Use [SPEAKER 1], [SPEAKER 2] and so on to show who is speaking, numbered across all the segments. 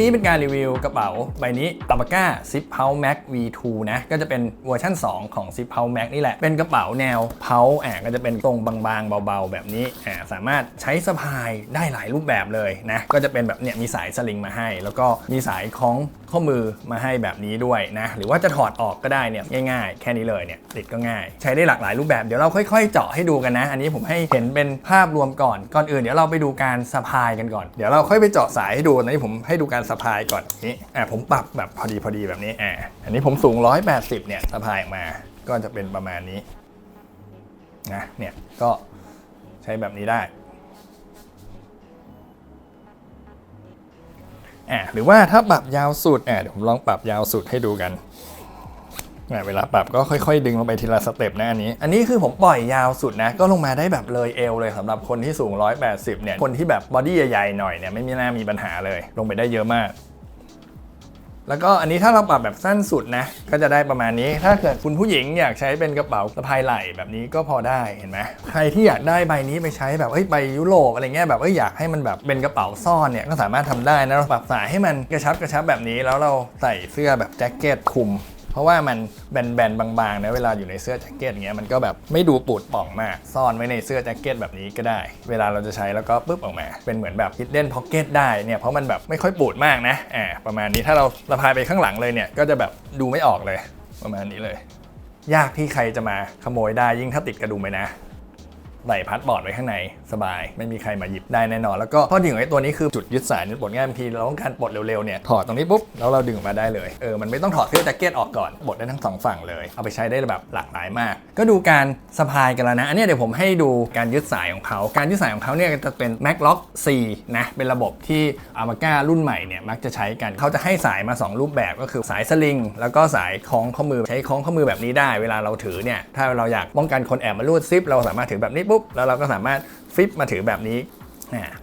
[SPEAKER 1] นี้เป็นการรีวิวกระเป๋าใบนี้ตาบาก้าซิปเพาแม็ก V2 นะ ก็จะเป็นเวอร์ชัน2 ของซิปเพาแม็กนี่แหละ เป็นกระเป๋าแนวเพาอะก็จะเป็นตรงบางๆ เบาๆ แบบนี้อะสามารถใช้สะพายได้หลายรูปแบบเลยนะ ก็จะเป็นแบบเนี่ยมีสายสลิงมาให้ แล้วก็มีสายคล้อง ข้อมือมาให้แบบนี้ด้วยนะ หรือว่าจะถอดออกก็ได้เนี่ยง่ายๆ แค่นี้เลยเนี่ยติดก็ง่าย ใช้ได้หลากหลายรูปแบบเดี๋ยวเราค่อย ๆ เจาะให้ดูกันนะ อันนี้ผมให้เห็นเป็นภาพรวมก่อนก่อนอื่นเดี๋ยวเราไปดูการสะพายกันก่อน เดี๋ยวเราค่อยไปเจาะสายให้ดูอันนี้ผมให้ดูการสะพายก่อนนี่อะผมปรับแบบพอดีพอดีแบบนี้อะอันนี้ผมสูง 180เนี่ยสะพายออกมาก็จะเป็นประมาณนี้นะเนี่ยก็ใช้แบบนี้ได้ อะหรือว่าถ้าปรับยาวสุดอะเดี๋ยวผมลองปรับยาวสุดให้ดูกันอะเวลาปรับก็ค่อยๆ ดึงลงไปทีละสเต็ปนะอันนี้ อันนี้คือผมปล่อยยาวสุดนะ ก็ลงมาได้แบบเลยเอวเลยสำหรับคนที่สูง 180 เนี่ย คนที่แบบบอดี้ใหญ่ๆหน่อยเนี่ยไม่มีน่ามีปัญหาเลย ลงไปได้เยอะมาก แล้วก็อันนี้ถ้าเราปรับแบบสั้นสุดนะ ก็จะได้ประมาณนี้ ถ้าเกิดคุณผู้หญิงอยากใช้เป็นกระเป๋าสะพายไหล่แบบนี้ก็พอได้เห็นไหมใครที่อยากได้ใบนี้ไปใช้แบบเฮ้ยไปยุโรปอะไรเงี้ยแบบเอ้ยอยากให้มันแบบเป็นกระเป๋าซ่อนเนี่ยก็สามารถทำได้นะเราปรับสายให้มันกระชับกระชับแบบนี้แล้วเราใส่เสื้อแบบแจ็คเก็ตคลุม เพราะว่ามันแบนๆบางๆนะเวลาอยู่ในเสื้อแจ็คเก็ตอย่างเงี้ยมันก็แบบไม่ดูปูดป่องมาก ซ่อนไว้ในเสื้อแจ็คเก็ตแบบนี้ก็ได้ เวลาเราจะใช้แล้วก็ปึ๊บออกมา เป็นเหมือนแบบ hidden pocket ได้เนี่ยเพราะมันแบบไม่ค่อยปูดมากนะอ่าประมาณนี้ถ้าเราระพายไปข้างหลังเลยเนี่ยก็จะแบบดูไม่ออกเลย ประมาณนี้เลย ยากที่ใครจะมาขโมยได้ยิ่งถ้าติดกระดุมไปนะ ไหลพัดบอร์ดไว้ข้างในสบาย ไม่มีใครมาหยิบได้แน่นอน แล้วก็ข้อดีของไอ้ตัวนี้คือจุดยึดสายนี่ปลดง่ายบางทีเราต้องการปลดเร็วๆเนี่ยถอดตรงนี้ปุ๊บแล้วเราดึงออกมาได้เลยเออมันไม่ต้องถอดเสื้อแจ็คเก็ตออกก่อนปลดได้ทั้งสองฝั่งเลยเอาไปใช้ได้แบบหลากหลายมาก ก็ดูการสะพายกันแล้วนะอันนี้เดี๋ยวผมให้ดูการยึดสายของเขาการยึดสายของเขาเนี่ยจะเป็น Mac Lock C นะเป็นระบบที่อามาก้ารุ่นใหม่เนี่ยมักจะใช้กันเขาจะให้สายมา 2 รูปแบบก็คือสายสลิง แล้วก็สายคล้องข้อมือใช้คล้องข้อมือแบบนี้ได้ เวลาเราถือเนี่ยถ้าเราอยากป้องกันคนแอบมารูดซิปเราสามารถถือแบบนี้ปุ๊บแล้วเราก็สามารถฟิปมาถือแบบนี้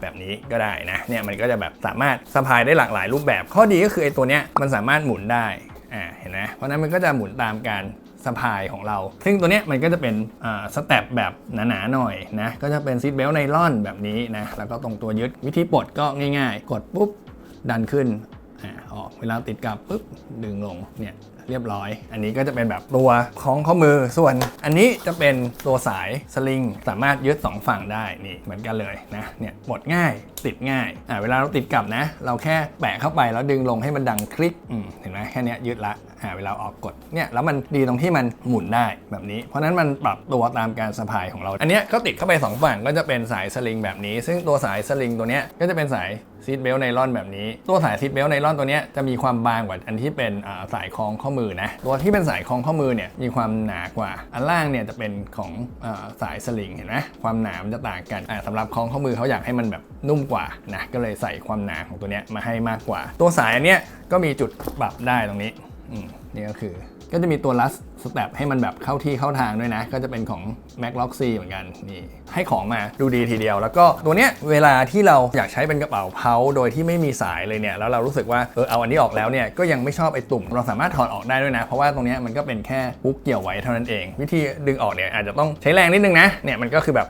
[SPEAKER 1] แบบนี้ก็ได้นะเนี่ยมันก็จะแบบสามารถสะพายได้หลากหลายรูปแบบ ข้อดีก็คือไอ้ตัวเนี้ยมันสามารถหมุนได้อ่าเห็นไหมเพราะนั้นมันก็จะหมุนตามการสะพายของเรา ซึ่งตัวเนี้ยมันก็จะเป็นอ่าสเต็ปแบบหนาๆหน่อยนะ ก็จะเป็นซีทเบลไนลอนแบบนี้นะ แล้วก็ตรงตัวยึดวิธีปลดก็ง่ายๆ กดปุ๊บดันขึ้น ออกเวลาติดกับปุ๊บดึงลงเนี่ยเรียบร้อย อันนี้ก็จะเป็นแบบตัวของข้อมือ ส่วนอันนี้จะเป็นตัวสายสลิง สามารถยึด 2 ฝั่งได้ นี่เหมือนกันเลยนะ เนี่ยปลดง่าย ติดง่าย อ่าเวลาเราติดกลับนะ เราแค่แปะเข้าไปแล้วดึงลงให้มันดังคลิก อืม เห็นไหมแค่นี้ยึดละ อ่าเวลาออกกด เนี่ยแล้วมันดีตรงที่มันหมุนได้แบบนี้ เพราะนั้นมันปรับตัวตามการสะพายของเรา อันนี้ก็ติดเข้าไป 2 ฝั่งก็จะเป็นสายสลิงแบบนี้ ซึ่งตัวสายสลิงตัวเนี้ยก็จะเป็นสาย ซีทเบลไนลอนแบบนี้ ตัวสายซีทเบลไนลอนตัวนี้จะมีความบางกว่าอันที่เป็นสายคล้องข้อมือนะตัวที่เป็นสายคล้องข้อมือเนี่ยมีความหนากว่า อันล่างเนี่ยจะเป็นของอสายสลิงเห็นไหมความหนามันจะต่างกันอ่าสำหรับคล้องข้อมือเขาอยากให้มันแบบนุ่มกว่านะก็เลยใส่ความหนาของตัวนี้มาให้มากกว่า ตัวสายอันเนี้ยก็มีจุดปรับได้ตรงนี้นี่ก็คือ ก็จะมีตัวลัสสเต็ปให้มันแบบเข้าที่เข้าทางด้วยนะ ก็จะเป็นของ Mac Lock เหมือนกันนี่ให้ของมาดูดีทีเดียว แล้วก็ตัวเนี้ยเวลาที่เราอยากใช้เป็นกระเป๋าเพาโดยที่ไม่มีสายเลยเนี่ยแล้วเรารู้สึกว่าเออเอาอันนี้ออกแล้วเนี่ยก็ยังไม่ชอบไอ้ตุ่มเราสามารถถอดออกได้ด้วยนะ เพราะว่าตรงเนี้ยมันก็เป็นแค่ปุ๊กเกี่ยวไว้เท่านั้นเอง วิธีดึงออกเนี่ยอาจจะต้องใช้แรงนิดนึงนะเนี่ยมันก็คือแบบ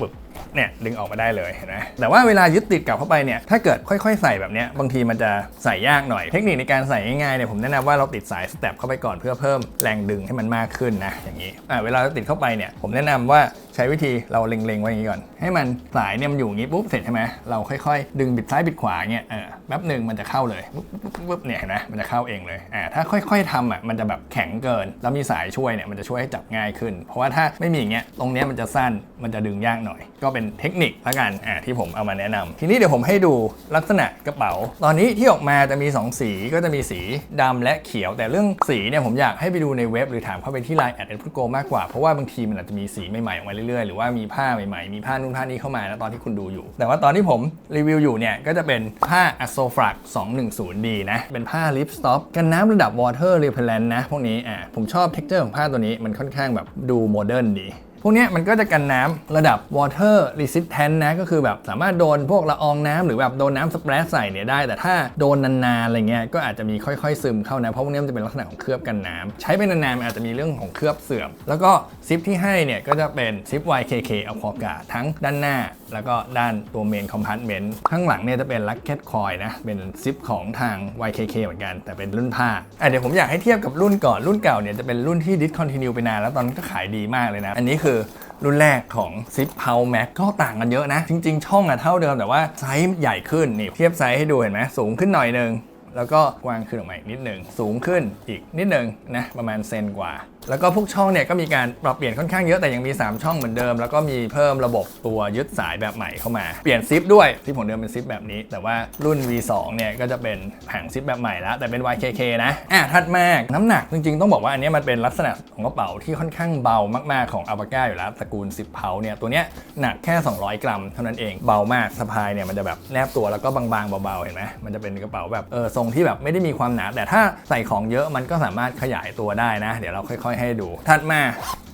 [SPEAKER 1] บึบเนี่ยดึงออกมาได้เลยนไหมแต่ว่าเวลายึดติดกลับเข้าไปเนี่ยถ้าเกิดค่อยๆ ใส่แบบเนี้ยบางทีมันจะใส่ยากหน่อย เทคนิคในการใส่ง่ายๆเนี่ยผมแนะนำว่าเราติดสายสเต็ปเข้าไปก่อนเพื่อเพิ่มแรงดึงให้มันมากขึ้นนะอย่างนี้อ่าเวลาเราติดเข้าไปเนี่ยผมแนะนำว่าใช้วิธีเราเล็งๆไว้อย่างนี้ก่อน ให้มันสายเนี่ยมันอยู่อย่างนี้ปุ๊บเสร็จใช่ไหมเราค่อยๆ ดึงบิดซ้ายบิดขวาเงี้ยเออแป๊บหนึ่งมันจะเข้าเลยปุ๊บปุ๊บปุ๊บปุ๊บเนี่ยเห็นไหมมันจะเข้าเองเลยอ่าถ้าค่อยๆทำอะมันจะแบบแข็งเกิน แล้วมีสายช่วยเนี่ยมันจะช่วยให้จับง่ายขึ้น เพราะว่าถ้าไม่มีอย่างเงี้ยตรงเนี้ยมันจะสั้นมันจะดึงยากหน่อยก็เป็นเทคนิคละกันอ่าที่ผมเอามาแนะนำทีนี้เดี๋ยวผมให้ดูลักษณะกระเป๋า ตอนนี้ที่ออกมาจะมี 2 สีก็จะมีสีดำและเขียว แต่เรื่องสีเนี่ยผมอยากให้ไปดูในเว็บหรือถามเข้าไปที่ Line แอดเอ็นพุโกมากกว่า เพราะว่าบางทีมันอาจจะมีสีใหม่ๆออกมาเรื่อยๆ หรือว่ามีผ้าใหม่ๆ มีผ้านู่นผ้านี้เข้ามานะตอนที่คุณดูอยู่ แต่ว่าตอนที่ผมรีวิวอยู่เนี่ยก็จะเป็นผ้า a s o f r a g 210D นะ เป็นผ้า lip stop กันน้ำระดับ water repellent นะพวกนี้อ่าผมชอบ texture ของผ้าตัวนี้มันค่อนข้างแบบดูโมเดิร์นดี พวกนี้มันก็จะกันน้ำระดับ water resistant นะ ก็คือแบบสามารถโดนพวกละอองน้ำหรือแบบโดนน้ำสเปรย์ใส่เนี่ยได้ แต่ถ้าโดนนานๆอะไรเงี้ยก็อาจจะมีค่อยๆซึมเข้านะ เพราะพวกนี้มันจะเป็นลักษณะของเคลือบกันน้ำใช้ไปนานๆอาจจะมีเรื่องของเคลือบเสื่อม แล้วก็ซิปที่ให้เนี่ยก็จะเป็นซิป YKK เอาคอกาทั้งด้านหน้า แล้วก็ด้านตัวเมนคอมพาร์ตเมนต์ข้างหลังเนี่ยจะเป็นลักเก็ตคอยนะเป็นซิปของทาง YKK เหมือนกัน แต่เป็นรุ่นผ้าอะเดี๋ยวผมอยากให้เทียบกับรุ่นก่อนรุ่นเก่าเนี่ยจะเป็นรุ่นที่ดิสคอนติเนียไปนานแล้วตอนนั้นก็ขายดีมากเลยนะ อันนี้คือรุ่นแรกของซิปเพาแม็กก็ต่างกันเยอะนะ จริง ๆ ช่องอะเท่าเดิมแต่ว่าไซส์ใหญ่ขึ้นนี่เทียบไซส์ให้ดูเห็นไหมสูงขึ้นหน่อยนึง แล้วก็กว้างขึ้นออกมาอีกนิดหนึ่งสูงขึ้นอีกนิดหนึ่งนะประมาณเซนกว่า แล้วก็พวกช่องเนี่ยก็มีการปรับเปลี่ยนค่อนข้างเยอะแต่ยังมี 3 ช่องเหมือนเดิม แล้วก็มีเพิ่มระบบตัวยึดสายแบบใหม่เข้ามาเปลี่ยนซิปด้วยที่ผมเดิมเป็นซิปแบบนี้ แต่ว่ารุ่น V2 เนี่ยก็จะเป็นแผงซิปแบบใหม่แล้วแต่เป็น YKK นะอะถัดมาน้ำหนักจริงๆ ต้องบอกว่าอันนี้มันเป็นลักษณะของกระเป๋าที่ค่อนข้างเบามากๆของอัลปาก้าอยู่แล้วตระกูลซิปเพาเนี่ยตัวเนี้ยหนักแค่ 200 กรัม เท่านั้นเองเบามากสะพายเนี่ยมันจะแบบแนบตัวแล้วก็บางๆเบาๆเห็นไหมมันจะเป็นกระเป๋าแบบเออทรงที่แบบไม่ได้มีความหนา แต่ถ้าใส่ของเยอะมันก็สามารถขยายตัวได้นะ เดี๋ยวเราค่อย ๆ ให้ดู ถัดมา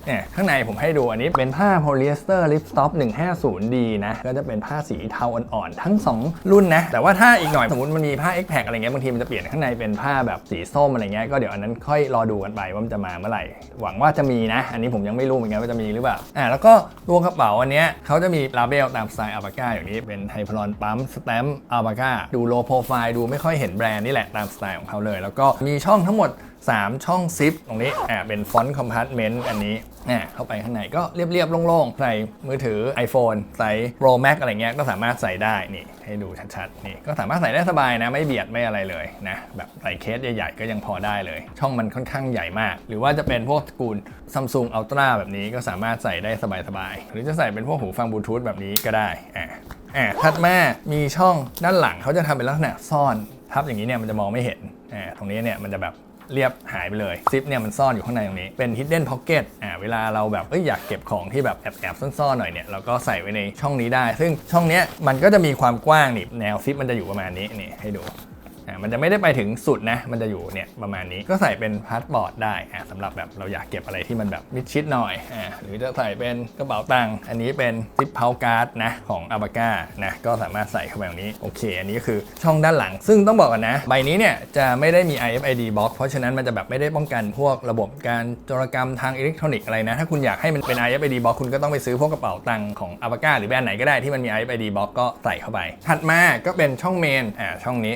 [SPEAKER 1] เนี่ยข้างในผมให้ดูอันนี้เป็นผ้าโพลีเอสเตอร์ลิปสต็อป 150D นะ ก็จะเป็นผ้าสีเทาอ่อนๆ ทั้ง 2 รุ่นนะ แต่ว่าถ้าอีกหน่อยสมมติมันมีผ้า X p a c อะไรเงี้ยบางทีมันจะเปลี่ยนข้างในเป็นผ้าแบบสีส้มอะไรเงี้ยก็เดี๋ยวอันนั้นค่อยรอดูกันไปว่ามันจะมาเมื่อไหร่ หวังว่าจะมีนะ อันนี้ผมยังไม่รู้เหมือนกันว่าจะมีหรือเปล่าอ่าแล้วก็ตัวกระเป๋าอันเนี้ยเขาจะมีลาเบลตามสไตล์อัลปาก้าอย่างนี้เป็นไฮพลอนปั๊มสแตมป์อัลปาก้าดูโลโปรไฟล์ดูไม่ค่อยเห็นแบรนด์นี่แหละตามสไตล์ของเขาเลย แล้วก็มีช่องทั้งหมด3 ช่องซิปตรงนี้อ่าเป็นฟอนต์คอมพาร์ตเมนต์อันนี้เนี่ยเข้าไปข้างในก็เรียบๆโล่งๆ ใส่มือถือ iPhone ใส่ Pro Max อะไรเงี้ยก็สามารถใส่ได้นี่ให้ดูชัดๆนี่ก็สามารถใส่ได้สบายนะไม่เบียดไม่อะไรเลยนะแบบใส่เคสใหญ่ๆก็ยังพอได้เลย ช่องมันค่อนข้างใหญ่มาก หรือว่าจะเป็นพวกกูล Samsung Ultra แบบนี้ก็สามารถใส่ได้สบายๆหรือจะใส่เป็นพวกหูฟังบลูทูธแบบนี้ก็ได้อ่าอ่าถัดมามีช่องด้านหลังเขาจะทำเป็นลักษณะซ่อนทับอย่างนี้เนี่ยมันจะมองไม่เห็นอ่าตรงนี้เนี่ยมันจะแบบ เรียบหายไปเลยซิปเนี่ยมันซ่อนอยู่ข้างในตรงนี้เป็น hidden pocket อ่าเวลาเราแบบเอ้ยอยากเก็บของที่แบบแอบแอบๆซ่อนๆหน่อยเนี่ยเราก็ใส่ไว้ในช่องนี้ได้ ซึ่งช่องเนี้ยมันก็จะมีความกว้างนี่แนวซิปมันจะอยู่ประมาณนี้นี่ให้ดู มันจะไม่ได้ไปถึงสุดนะ มันจะอยู่เนี่ยประมาณนี้ก็ใส่เป็นพาสปอร์ตได้อ่าสำหรับแบบเราอยากเก็บอะไรที่มันแบบมิดชิดหน่อยอ่าหรือจะใส่เป็นกระเป๋าตังค์อันนี้เป็นซิปเพาการ์ดนะของอาบาก้านะก็สามารถใส่เข้าไปแบบนี้โอเค อันนี้ก็คือช่องด้านหลัง ซึ่งต้องบอกกันนะ ใบนี้เนี่ยจะไม่ได้มี IFID box เพราะฉะนั้นมันจะแบบไม่ได้ป้องกันพวกระบบการโจรกรรมทางอิเล็กทรอนิกส์อะไรนะถ้าคุณอยากให้มันเป็น IFID box คุณก็ต้องไปซื้อพวกกระเป๋าตังค์ของอาบาก้าหรือแบรนด์ไหนก็ได้ที่มันมี IFID box ก็ใส่เข้าไป ถัดมาก็เป็นช่องเมนอ่าช่องนี้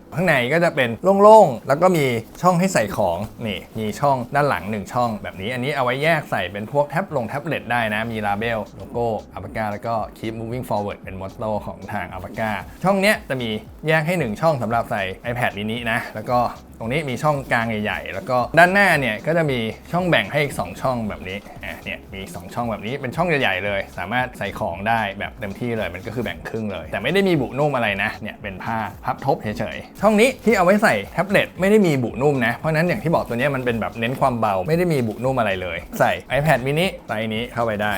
[SPEAKER 1] ข้างในก็จะเป็นโล่งๆ แล้วก็มีช่องให้ใส่ของนี่มีช่องด้านหลัง 1 ช่อง แบบนี้อันนี้เอาไว้แยกใส่เป็นพวกแท็บลงแท็บเล็ตได้นะ มีลาเบลโลโก้อัปกาแล้วก็ keep moving forward เป็นมอตโต้ของทางอัปกาช่องเนี้ยจะมีแยกให้ 1 ช่องสำหรับใส่ iPad mini นะ แล้วก็ตรงนี้มีช่องกลางใหญ่ๆ แล้วก็ด้านหน้าเนี่ยก็จะมีช่องแบ่งให้อีก 2 ช่องแบบนี้อะเนี่ยมี2ช่องแบบนี้เป็นช่องใหญ่ๆเลย สามารถใส่ของได้แบบเต็มที่เลยมันก็คือแบ่งครึ่งเลย แต่ไม่ได้มีบุนุ่มอะไรนะเนี่ยเป็นผ้าพับทบเฉยๆช่องนี้ที่เอาไว้ใส่แท็บเล็ตไม่ได้มีบุนุ่มนะ เพราะนั้นอย่างที่บอกตัวนี้มันเป็นแบบเน้นความเบาไม่ได้มีบุนุ่มอะไรเลย ใส่ iPad mini ไซส์นี้เข้าไปได้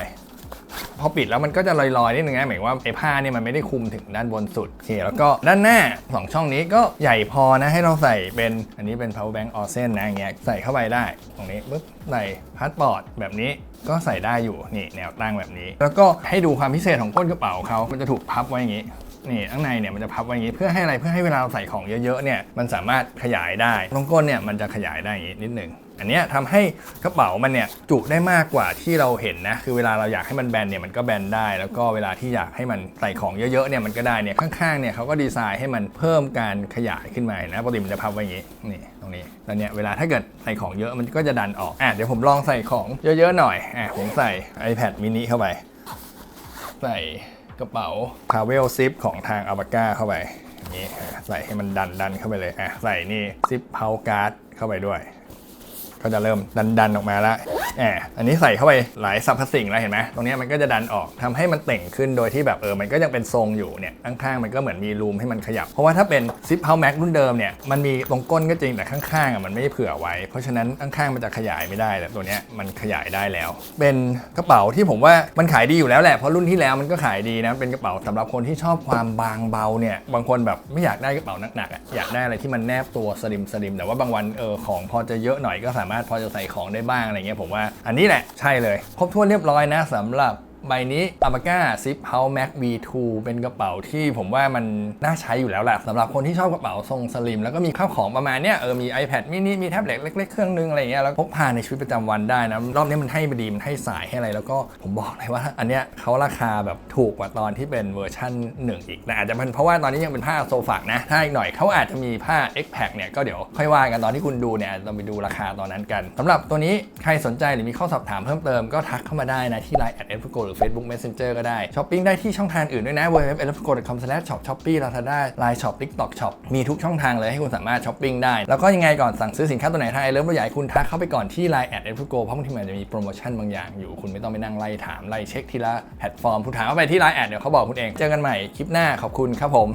[SPEAKER 1] พอปิดแล้วมันก็จะลอยๆนิดนึงนะหมายว่าไอ้ผ้าเนี่ยมันไม่ได้คุมถึงด้านบนสุดโอเคแล้วก็ด้านหน้า 2 ช่องนี้ก็ใหญ่พอนะให้เราใส่เป็นอันนี้เป็น power bank o r s e n นะอย่างเงี้ยใส่เข้าไปได้ ตรงนี้ปุ๊บใส่พาสปอร์ตแบบนี้ก็ใส่ได้อยู่นี่แนวตั้งแบบนี้ แล้วก็ให้ดูความพิเศษของก้นกระเป๋าเขามันจะถูกพับไว้อย่างงี้ นี่ข้างในเนี่ยมันจะพับไว้อย่างนี้เพื่อให้อะไรเพื่อให้เวลาเราใส่ของเยอะๆเนี่ยมันสามารถขยายได้ตรงก้นเนี่ยมันจะขยายได้อย่างนี้นิดหนึ่งอันนี้ทำให้กระเป๋ามันเนี่ยจุได้มากกว่าที่เราเห็นนะคือเวลาเราอยากให้มันแบนเนี่ยมันก็แบนได้ แล้วก็เวลาที่อยากให้มันใส่ของเยอะๆเนี่ยมันก็ได้เนี่ยข้างๆเนี่ยเขาก็ดีไซน์ให้มันเพิ่มการขยายขึ้นมานะปกติมันจะพับไว้อย่างนี้นี่ตรงนี้แล้วเนี่ยเวลาถ้าเกิดใส่ของเยอะมันก็จะดันออกอะเดี๋ยวผมลองใส่ของเยอะๆหน่อยอะผมใส่ iPad mini เข้าไป ใส่ กระเป๋า Travel Zip ของทาง a l p a c a เข้าไปอย่างนี้อะใส่ให้มันดันดันเข้าไปเลยอะใส่นี่ซิปเพาการ์ดเข้าไปด้วย ก็จะเริ่มดันดันออกมาแล้วแอบอันนี้ใส่เข้าไปหลายสรรพสิ่งแล้วเห็นไหมตรงนี้มันก็จะดันออกทำให้มันเต่งขึ้นโดยที่แบบเออมันก็ยังเป็นทรงอยู่เนี่ยข้างๆมันก็เหมือนมีรูมให้มันขยับ เพราะว่าถ้าเป็นซิปเพาแม็กรุ่นเดิมเนี่ยมันมีตรงก้นก็จริงแต่ข้างๆอะมันไม่เผื่อไว้ เพราะฉะนั้นข้างๆมันจะขยายไม่ได้แต่ตัวเนี้ยมันขยายได้แล้ว เป็นกระเป๋าที่ผมว่ามันขายดีอยู่แล้วแหละเพราะรุ่นที่แล้วมันก็ขายดีนะเป็นกระเป๋าสำหรับคนที่ชอบความบางเบาเนี่ยบางคนแบบไม่อยากได้กระเป๋าหนักๆอะอยากได้อะไรที่มันแนบตัวสลิมสลิมแต่ว่าบางวันเออของพอจะเยอะหน่อยก็สามารถพอจะใส่ของได้บ้างอะไรเงี้ยผมว่าอันนี้แหละใช่เลย ครบถ้วนเรียบร้อยนะสำหรับ ใบนี้ a b a c a Zip House Max V2 เป็นกระเป๋าที่ผมว่ามันน่าใช้อยู่แล้วแหละสำหรับคนที่ชอบกระเป๋าทรงสลิม แล้วก็มีข้าวของประมาณเนี้ยเออมี iPad mini มีแท็บเล็ตเล็ก ๆ เครื่องนึงอะไรอย่างเงี้ยแล้วพกพาในชีวิตประจำวันได้นะ รอบนี้มันให้มาดีมันให้สายให้อะไร แล้วก็ผมบอกเลยว่า อันเนี้ยเขาราคาแบบถูกกว่าตอนที่เป็นเวอร์ชั่นหนึ่งอีกแต่อาจจะเป็นเพราะว่าตอนนี้ยังเป็นผ้าโซฟักนะถ้าอีกหน่อยเขาอาจจะมีผ้า X Pack เนี่ยก็เดี๋ยวค่อยว่ากันตอนที่คุณดูเนี่ยเราไปดูราคาตอนนั้นกันสำหรับตัวนี้ใครสนใจหรือมีข้อสอบถามเพิ่มเติมก็ทักเข้ามาได้นะที่ Line แอดเอฟโกหรือ Facebook Messenger ก็ได้ช้อปปิ้งได้ที่ช่องทางอื่นด้วยนะ w w w e f g o c o m s h o p shopee lazada line shop tiktok shop มีทุกช่องทางเลยให้คุณสามารถช้อปปิ้งได้ แล้วก็ยังไงก่อนสั่งซื้อสินค้าตัวไหนทางไอเลิฟเราอยากให้คุณทักเข้าไปก่อนที่ Line แอดเอฟโกเพราะบางทีมันอาจจะมีโปรโมชั่นบางอย่างอยู่คุณไม่ต้องไปนั่งไล่ถามไล่เช็คทีละแพลตฟอร์มคุณถามเข้าไปที่ Line แอดเดี๋ยวเขาบอกคุณเองเจอกันใหม่คลิปหน้าขอบคุณครับผม